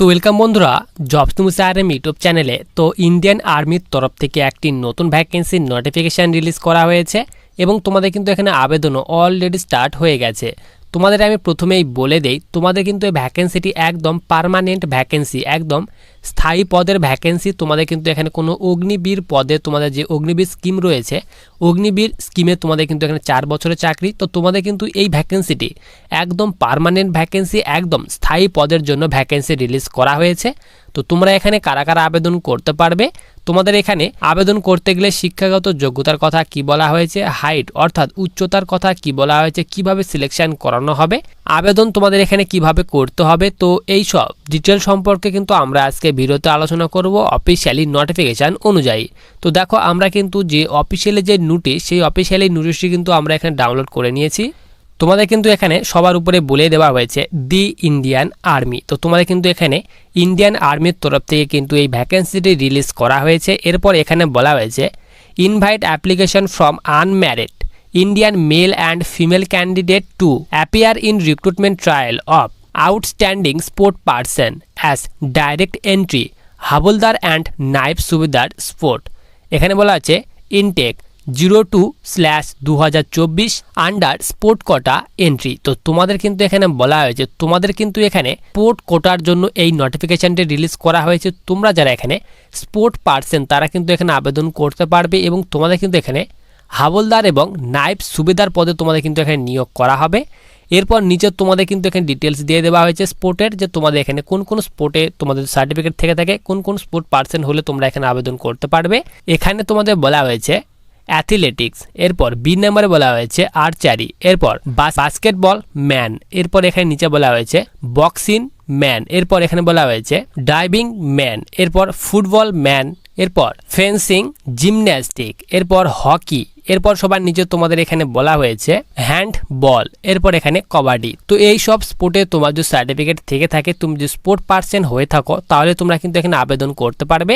তো ওয়েলকাম বন্ধুরা জবস মুসা RM YouTube চ্যানেলে তো ইন্ডিয়ান আর্মির তরফ থেকে একটি নতুন ভ্যাকেন্সির নোটিফিকেশান রিলিজ করা হয়েছে এবং তোমাদের কিন্তু এখানে আবেদনও অলরেডি স্টার্ট হয়ে গেছে। তোমাদের আমি প্রথমেই বলে দেই, তোমাদের কিন্তু এই ভ্যাকেন্সিটি একদম পারমানেন্ট ভ্যাকেন্সি একদম স্থায়ী পদের ভ্যাকেন্সি তোমাদের কিন্তু এখানে কোনো অগ্নিবীর পদে তোমাদের যে অগ্নিবীর স্কিম রয়েছে, অগ্নিবীর স্কিমে তোমাদের কিন্তু এখানে চার বছরের চাকরি। তো তোমাদের কিন্তু এই ভ্যাকেন্সিটি একদম পারমানেন্ট ভ্যাকেন্সি একদম স্থায়ী পদের জন্য ভ্যাকেন্সি রিলিজ করা হয়েছে। তো তোমরা এখানে কারা কারা আবেদন করতে পারবে? তোমাদের এখানে আবেদন করতে গেলে শিক্ষাগত যোগ্যতার কথা কি বলা হয়েছে? হাইট, অর্থাৎ উচ্চতার কথা কি বলা হয়েছে? কীভাবে সিলেকশন করানো হবে? আবেদন তোমাদের এখানে কীভাবে করতে হবে? তো এই সব ডিটেল সম্পর্কে কিন্তু আমরা আজকে ভিডিওতে আলোচনা করব অফিসিয়ালি নোটিফিকেশান অনুযায়ী। তো দেখো, আমরা কিন্তু যে অফিসিয়ালি যে নোটিশ সেই অফিসিয়ালি নোটিশটি কিন্তু আমরা এখানে ডাউনলোড করে নিয়েছি। তোমাদের কিন্তু এখানে সবার উপরে বলে দেওয়া হয়েছে দি ইন্ডিয়ান আর্মি। তো তোমাদের কিন্তু এখানে ইন্ডিয়ান আর্মির তরফ থেকে কিন্তু এই ভ্যাকেন্সিটি রিলিজ করা হয়েছে। এরপর এখানে বলা হয়েছে invite application from unmarried Indian male and female candidate to appear in recruitment trial of outstanding sport person as direct entry havildar and naib subedar sport এখানে বলা আছে ইনটেক জিরো টু স্ল্যাশ দু হাজার চব্বিশ আন্ডার স্পোর্ট কোটা এন্ট্রি তো তোমাদের কিন্তু এখানে বলা হয়েছে, তোমাদের কিন্তু এখানে স্পোর্ট কোটার জন্য এই নোটিফিকেশানটি রিলিজ করা হয়েছে। তোমরা যারা এখানে স্পোর্ট পার্সেন তারা কিন্তু এখানে আবেদন করতে পারবে এবং তোমাদের কিন্তু এখানে হাবলদার এবং নাইব সুবেদার পদে তোমাদের কিন্তু এখানে নিয়োগ করা হবে। এরপর নিচে তোমাদের কিন্তু এখানে ডিটেলস দিয়ে দেওয়া হয়েছে স্পোর্টের যে তোমাদের এখানে কোন কোন স্পোর্টে তোমাদের সার্টিফিকেট থেকে থাকে, কোন কোন স্পোর্ট পার্সন হলে তোমরা এখানে আবেদন করতে পারবে। এখানে তোমাদের বলা হয়েছে অ্যাথলেটিক্স এরপর বি নাম্বারে বলা হয়েছে আর্চারি এরপর বাস্কেটবল ম্যান এরপর এখানে নিচে বলা হয়েছে বক্সিং ম্যান এরপর এখানে বলা হয়েছে ডাইভিং ম্যান এরপর ফুটবল ম্যান এরপর ফেন্সিং জিমন্যাস্টিক এরপর হকি এরপর সবার নিচে তোমাদের এখানে বলা হয়েছে হ্যান্ড বল এরপর এখানে কবাডি। তো এই সব স্পোর্টে তোমার যদি সার্টিফিকেট থেকে থাকে, তুমি যদি স্পোর্ট পার্সন হয়ে থাকো, তাহলে তোমরা কিন্তু এখানে আবেদন করতে পারবে।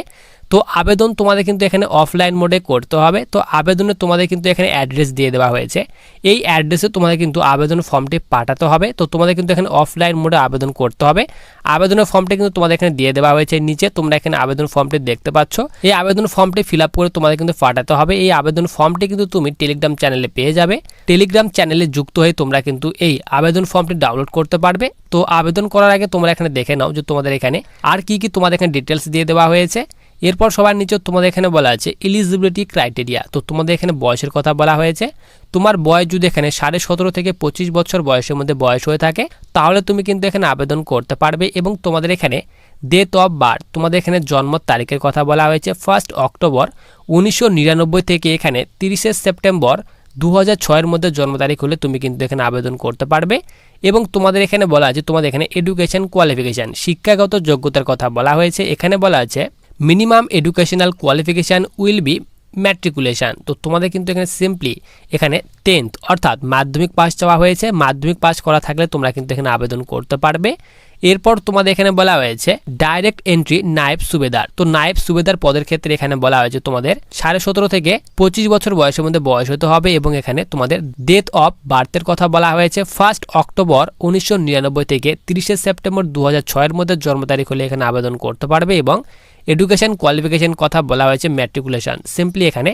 তো আবেদন তোমাদের কিন্তু এখানে অফলাইন মোডে করতে হবে। তো আবেদনে তোমাদের কিন্তু এখানে অ্যাড্রেস দিয়ে দেওয়া হয়েছে। এই অ্যাড্রেসে তোমাদের কিন্তু আবেদন ফর্মটি পাঠাতে হবে। তো তোমাদের কিন্তু এখানে অফলাইন মোডে আবেদন করতে হবে। আবেদনের ফর্মটি কিন্তু তোমাদের এখানে দিয়ে দেওয়া হয়েছে নিচে। তোমরা এখানে আবেদন ফর্মটি দেখতে পাচ্ছ। এই আবেদন ফর্মটি ফিল করে তোমাদের কিন্তু পাঠাতে হবে। এই আবেদন ফর্মটি কিন্তু তুমি টেলিগ্রাম চ্যানেলে পেয়ে যাবে। টেলিগ্রাম চ্যানেলে যুক্ত হয়ে তোমরা কিন্তু এই আবেদন ফর্মটি ডাউনলোড করতে পারবে। তো আবেদন করার আগে তোমরা এখানে দেখে নাও যে তোমাদের এখানে আর কি কি তোমাদের এখানে ডিটেলস দিয়ে দেওয়া হয়েছে। এরপর সবার নিচে তোমাদের এখানে বলা আছে এলিজিবিলিটি ক্রাইটেরিয়া তো তোমাদের এখানে বয়সের কথা বলা হয়েছে। তোমার বয়স যদি এখানে সাড়ে সতেরো থেকে পঁচিশ বছর বয়সের মধ্যে বয়স হয়ে থাকে, তাহলে তুমি কিন্তু এখানে আবেদন করতে পারবে এবং তোমাদের এখানে ডেট অফ বার্থ তোমাদের এখানে জন্ম তারিখের কথা বলা হয়েছে ফার্স্ট অক্টোবর উনিশশো নিরানব্বই থেকে এখানে তিরিশে সেপ্টেম্বর দু হাজার মধ্যে জন্ম তারিখ হলে তুমি কিন্তু এখানে আবেদন করতে পারবে এবং তোমাদের এখানে বলা আছে তোমাদের এখানে এডুকেশন কোয়ালিফিকেশান শিক্ষাগত যোগ্যতার কথা বলা হয়েছে। এখানে বলা আছে minimum educational qualification will be matriculation. তো তোমাদের কিন্তু এখানে সিম্পলি এখানে টেন্থ অর্থাৎ মাধ্যমিক পাস চাওয়া হয়েছে, মাধ্যমিক পাস করা থাকলে তোমরা কিন্তু এখানে আবেদন করতে পারবে। এরপর তোমাদের এখানে বলা হয়েছে ডাইরেক্ট এন্ট্রি নায়েব সুবেদার। তো নায়েব সুবেদার পদের ক্ষেত্রে এখানে বলা হয়েছে তোমাদের, সাড়ে সতেরো থেকে পঁচিশ বছর বয়সের মধ্যে বয়স হতে হবে এবং এখানে তোমাদের ডেথ অফ বার্থের কথা বলা হয়েছে ফার্স্ট অক্টোবর উনিশশো নিরানব্বই থেকে তিরিশে সেপ্টেম্বর দু হাজার মধ্যে জন্ম তারিখ হলে এখানে আবেদন করতে পারবে এবং এডুকেশন কোয়ালিফিকেশন কথা বলা হয়েছে ম্যাট্রিকুলেশন সিম্পলি এখানে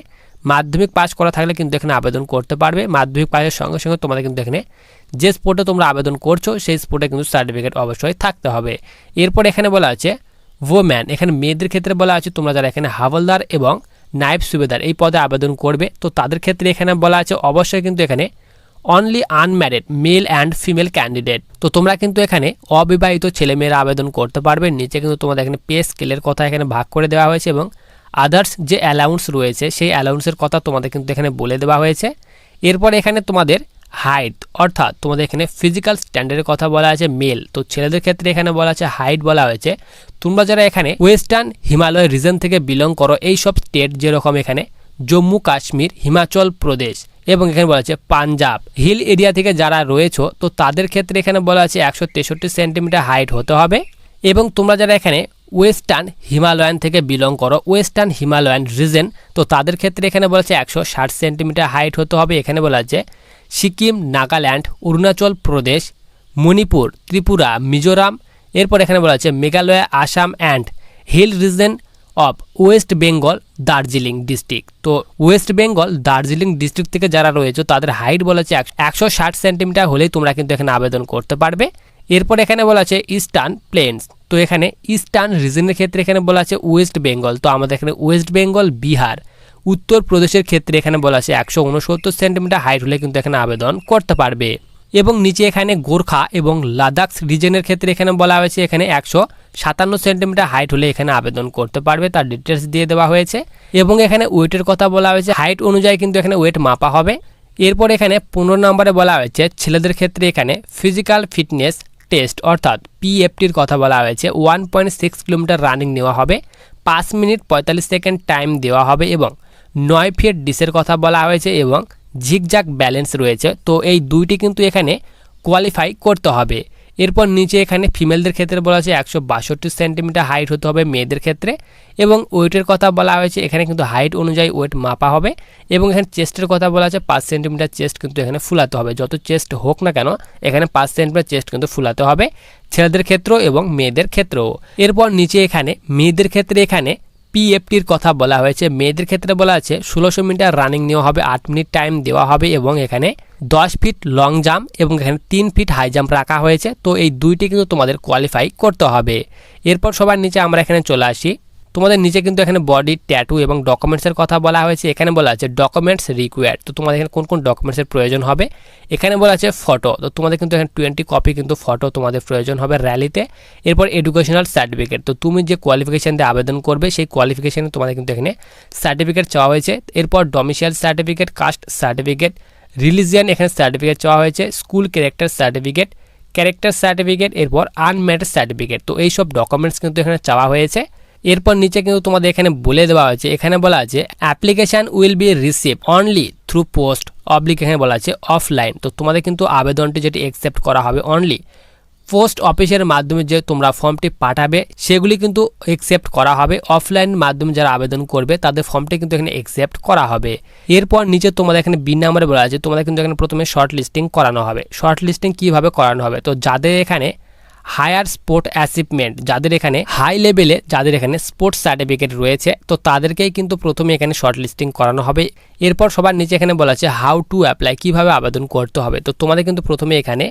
মাধ্যমিক পাস করা থাকলে কিন্তু এখানে আবেদন করতে পারবে। মাধ্যমিক পাসের সঙ্গে সঙ্গে তোমাদের কিন্তু এখানে যে স্পোর্টে তোমরা আবেদন করছ, সেই স্পোর্টে কিন্তু সার্টিফিকেট অবশ্যই থাকতে হবে। এরপর এখানে বলা আছে ওম্যান এখানে মেয়েদের ক্ষেত্রে বলা আছে, তোমরা যারা এখানে হাওলদার এবং নাইব সুবেদার, এই পদে আবেদন করবে। তো তাদের ক্ষেত্রে এখানে বলা আছে, অবশ্যই কিন্তু এখানে only unmarried male and female candidate তো তোমরা কিন্তু এখানে অবিবাহিত ছেলেমেয়েরা আবেদন করতে পারবে। নিচে কিন্তু তোমাদের এখানে পে স্কেলের কথা এখানে ভাগ করে দেওয়া হয়েছে এবং আদার্স যে অ্যালাউন্স রয়েছে, সেই অ্যালাউন্সের কথা তোমাদের কিন্তু এখানে বলে দেওয়া হয়েছে। এরপর এখানে তোমাদের হাইট অর্থাৎ তোমাদের এখানে ফিজিক্যাল স্ট্যান্ডার্ডের কথা বলা আছে মেল তো ছেলেদের ক্ষেত্রে এখানে বলা আছে হাইট বলা হয়েছে। তোমরা যারা এখানে ওয়েস্টার্ন হিমালয় রিজন থেকে বিলং করো এই সব স্টেট যেরকম এখানে, জম্মু কাশ্মীর, হিমাচল প্রদেশ এবং এখানে বলা আছে পাঞ্জাব। হিল এরিয়া থেকে যারা রয়েছে, তো তাদের ক্ষেত্রে এখানে বলা আছে একশো তেষট্টি সেন্টিমিটার হাইট হতে হবে। এবং তোমরা যারা এখানে ওয়েস্টার্ন হিমালয়ান থেকে বিলং করো, ওয়েস্টার্ন হিমালয়ান রিজেন তো তাদের ক্ষেত্রে এখানে বলা আছে একশো ষাট সেন্টিমিটার হাইট হতে হবে। এখানে বলা আছে সিকিম, নাগাল্যান্ড, অরুণাচল প্রদেশ, মণিপুর, ত্রিপুরা, মিজোরাম, এরপর এখানে বলা আছে Meghalaya, Assam, and hill region of West Bengal Darjeeling district তো ওয়েস্ট বেঙ্গল দার্জিলিং ডিস্ট্রিক্ট থেকে যারা রয়েছে, তাদের হাইট বলা আছে একশো ষাট সেন্টিমিটার হলেই তোমরা কিন্তু এখানে আবেদন করতে পারবে। এরপর এখানে বলা আছে ইস্টার্ন প্লেন্স তো এখানে ইস্টার্ন রিজনের ক্ষেত্রে এখানে বলা আছে ওয়েস্ট বেঙ্গল তো আমাদের এখানে ওয়েস্ট বেঙ্গল বিহার উত্তরপ্রদেশের ক্ষেত্রে এখানে বলা আছে একশো উনসত্তর সেন্টিমিটার হাইট হলে কিন্তু এখানে আবেদন করতে পারবে। এবং নিচে এখানে গোর্খা এবং লাদাখ রিজনের ক্ষেত্রে এখানে বলা হয়েছে, এখানে একশো সাতান্ন সেন্টিমিটার হাইট হলে এখানে আবেদন করতে পারবে, তার ডিটেলস দিয়ে দেওয়া হয়েছে। এবং এখানে ওয়েটের কথা বলা হয়েছে হাইট অনুযায়ী কিন্তু এখানে ওয়েট মাপা হবে। এরপর এখানে পনেরো নম্বরে বলা হয়েছে, ছেলেদের ক্ষেত্রে এখানে ফিজিক্যাল ফিটনেস টেস্ট অর্থাৎ পিএফটির কথা বলা হয়েছে one point six kilometre running নেওয়া হবে, পাঁচ মিনিট পঁয়তাল্লিশ সেকেন্ড টাইম দেওয়া হবে এবং নয় ফিট ডিসের কথা বলা হয়েছে এবং ঝিকঝাক ব্যালেন্স রয়েছে, তো এই দুইটি কিন্তু এখানে কোয়ালিফাই করতে হবে। এরপর নিচে এখানে ফিমেলদের ক্ষেত্রে বলা হয়েছে একশো বাষট্টি সেন্টিমিটার হাইট হতে হবে মেয়েদের ক্ষেত্রে এবং ওয়েটের কথা বলা হয়েছে, এখানে কিন্তু হাইট অনুযায়ী ওয়েট মাপা হবে এবং এখানে চেস্টের কথা বলা আছে, পাঁচ সেন্টিমিটার চেস্ট কিন্তু এখানে ফুলাতে হবে। যত চেস্ট হোক না কেন, এখানে পাঁচ সেন্টিমিটার চেস্ট কিন্তু ফুলাতে হবে ছেলেদের ক্ষেত্রেও এবং মেয়েদের ক্ষেত্রেও। এরপর নিচে এখানে মেয়েদের ক্ষেত্রে এখানে পিএফটির কথা বলা হয়েছে। মেয়েদের ক্ষেত্রে বলা আছে, ষোলোশো মিটার রানিং নেওয়া হবে, আট মিনিট টাইম দেওয়া হবে এবং এখানে দশ ফিট লং জাম্প এবং এখানে তিন ফিট হাই জাম্প রাখা হয়েছে। তো এই দুইটি কিন্তু তোমাদের কোয়ালিফাই করতে হবে। এরপর সবার নিচে আমরা এখানে চলে আসি। তোমাদের নিচে কিন্তু এখানে বডি ট্যাটু এবং ডকুমেন্টসের কথা বলা হয়েছে। এখানে বলা আছে ডকুমেন্টস রিকোয়ার্ড তো তোমাদের এখানে কোন কোন ডকুমেন্টসের প্রয়োজন হবে? এখানে বলা আছে ফটো তো তোমাদের কিন্তু এখানে টোয়েন্টি কপি কিন্তু ফটো তোমাদের প্রয়োজন হবে র্যালিতে এরপর এডুকেশনাল সার্টিফিকেট তো তুমি যে কোয়ালিফিকেশান দিয়ে আবেদন করবে, সেই কোয়ালিফিকেশানে তোমাদের কিন্তু এখানে সার্টিফিকেট চাওয়া হয়েছে। এরপর domicile certificate caste certificate religion এখানে সার্টিফিকেট চাওয়া হয়েছে school character certificate character certificate এরপর আনম্যারিড সার্টিফিকেট তো এইসব ডকুমেন্টস কিন্তু এখানে চাওয়া হয়েছে। এরপর নিচে কিন্তু তোমাদের এখানে বলে দেওয়া হয়েছে, এখানে বলা আছে application will be receive only through post oblique এখানে বলা আছে অফলাইন তো তোমাদের কিন্তু আবেদনটি যেটি অ্যাকসেপ্ট করা হবে অনলি পোস্ট অফিসের মাধ্যমে যে তোমরা ফর্মটি পাঠাবে, সেগুলি কিন্তু অ্যাকসেপ্ট করা হবে অফলাইন মাধ্যমে যারা আবেদন করবে, তাদের ফর্মটি কিন্তু এখানে অ্যাকসেপ্ট করা হবে। এরপর নিচে তোমাদের এখানে বিন নাম্বারে বলা আছে, তোমাদের কিন্তু এখানে প্রথমে শর্ট লিস্টিং করানো হবে শর্ট লিস্টিং কীভাবে করানো হবে, তো যাদের এখানে হায়ার স্পোর্ট অ্যাচিভমেন্ট যাদের এখানে হাই লেভেলে, যাদের এখানে স্পোর্টস সার্টিফিকেট রয়েছে, তো তাদেরকেই কিন্তু প্রথমে এখানে শর্ট লিস্টিং করানো হবে। এরপর সবার নিচে এখানে বলা আছে হাউ টু অ্যাপ্লাই, কীভাবে আবেদন করতে হবে। তো তোমাদের কিন্তু প্রথমে এখানে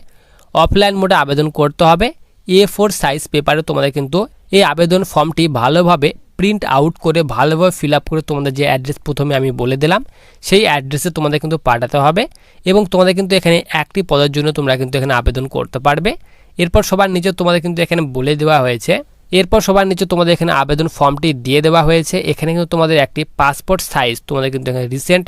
অফলাইন মোডে আবেদন করতে হবে। এ ফোর সাইজ পেপারে তোমাদের কিন্তু এই আবেদন ফর্মটি ভালোভাবে প্রিন্ট আউট করে, ভালোভাবে ফিল আপ করে তোমাদের যে অ্যাড্রেস প্রথমে আমি বলে দিলাম, সেই অ্যাড্রেসে তোমাদের কিন্তু পাঠাতে হবে। এবং তোমাদের কিন্তু এখানে একটি পদের জন্য তোমরা কিন্তু এখানে আবেদন করতে পারবে। এরপর সবার নিচে তোমাদের কিন্তু এখানে বলে দেওয়া হয়েছে। এরপর সবার নিচে তোমাদের এখানে আবেদন ফর্মটি দিয়ে দেওয়া হয়েছে। এখানে কিন্তু তোমাদের একটি পাসপোর্ট সাইজ তোমাদের কিন্তু এখানে রিসেন্ট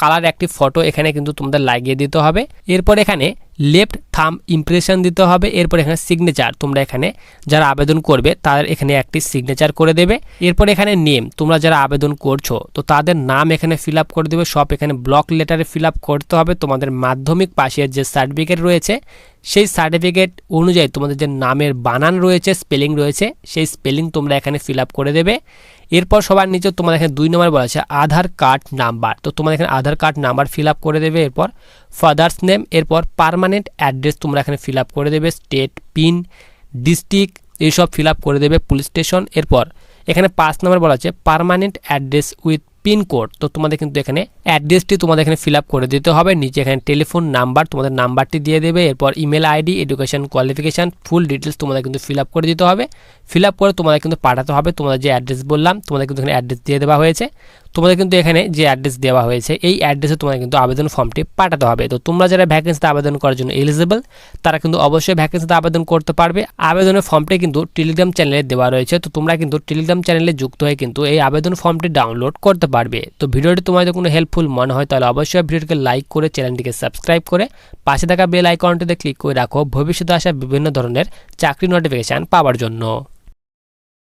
কালার একটি ফটো এখানে কিন্তু তোমাদের লাগিয়ে দিতে হবে। এরপর এখানে লেফট থাম ইমপ্রেশন দিতে হবে। এরপর এখানে সিগনেচার তোমরা এখানে যারা আবেদন করবে তাদের এখানে একটি সিগনেচার করে দেবে। এরপর এখানে নেম তোমরা যারা আবেদন করছ, তো তাদের নাম এখানে ফিল করে দেবে। সব এখানে ব্লক লেটারে ফিল করতে হবে। তোমাদের মাধ্যমিক পাশের যে সার্টিফিকেট রয়েছে, সেই সার্টিফিকেট অনুযায়ী তোমাদের যে নামের বানান রয়েছে স্পেলিং রয়েছে, সেই স্পেলিং তোমরা এখানে ফিল করে দেবে। এরপর সবার নিচে তোমার এখানে দুই নম্বর বলা আছে আধার কার্ড নাম্বার। তো তোমার এখানে আধার কার্ড নাম্বার ফিল করে দেবে, এরপর ফাদার্স নেম, এরপর পারমানেন্ট অ্যাড্রেস তোমরা এখানে ফিল করে দেবে, স্টেট, পিন, ডিস্ট্রিক্ট, এইসব ফিল করে দেবে পুলিশ স্টেশন। এরপর এখানে পাঁচ নম্বর বলা আছে পারমানেন্ট অ্যাড্রেস উইথ পিনকোড। তো তোমাদের কিন্তু এখানে অ্যাড্রেসটি তোমাদের এখানে ফিল করে দিতে হবে। নিচে এখানে টেলিফোন নাম্বার তোমাদের নাম্বারটি দিয়ে দেবে। এরপর email ID, education qualification, full details তোমাদের কিন্তু ফিল করে দিতে হবে। ফিল করে তোমাদের কিন্তু পাঠাতে হবে। তোমাদের যে অ্যাড্রেস বললাম, তোমাদের কিন্তু এখানে অ্যাড্রেস দিয়ে দেওয়া হয়েছে। তোমাদের কিন্তু এখানে যে অ্যাড্রেস দেওয়া হয়েছে, এই অ্যাড্রেসে তোমাদের কিন্তু আবেদন ফর্মটি পাঠাতে হবে। তো তোমরা যারা ভ্যাকেন্সিতে আবেদন করার জন্য এলিজিবল তারা কিন্তু অবশ্যই ভ্যাকেন্সিতে আবেদন করতে পারবে। আবেদনের ফর্মটি কিন্তু টেলিগ্রাম চ্যানেলে দেওয়া রয়েছে। তো তোমরা কিন্তু টেলিগ্রাম চ্যানেলে যুক্ত হয়ে কিন্তু এই আবেদন ফর্মটি ডাউনলোড করতে পারবে। তো ভিডিওটি তোমাদের কোনো হেল্পফুল মনে হয়, তাহলে অবশ্যই ভিডিওটিকে লাইক করে চ্যানেলটিকে সাবস্ক্রাইব করে পাশে থাকা বেল আইকনটিতে ক্লিক করে রাখো। ভবিষ্যতে আসা বিভিন্ন ধরনের চাকরি নোটিফিকেশান পাওয়ার জন্য।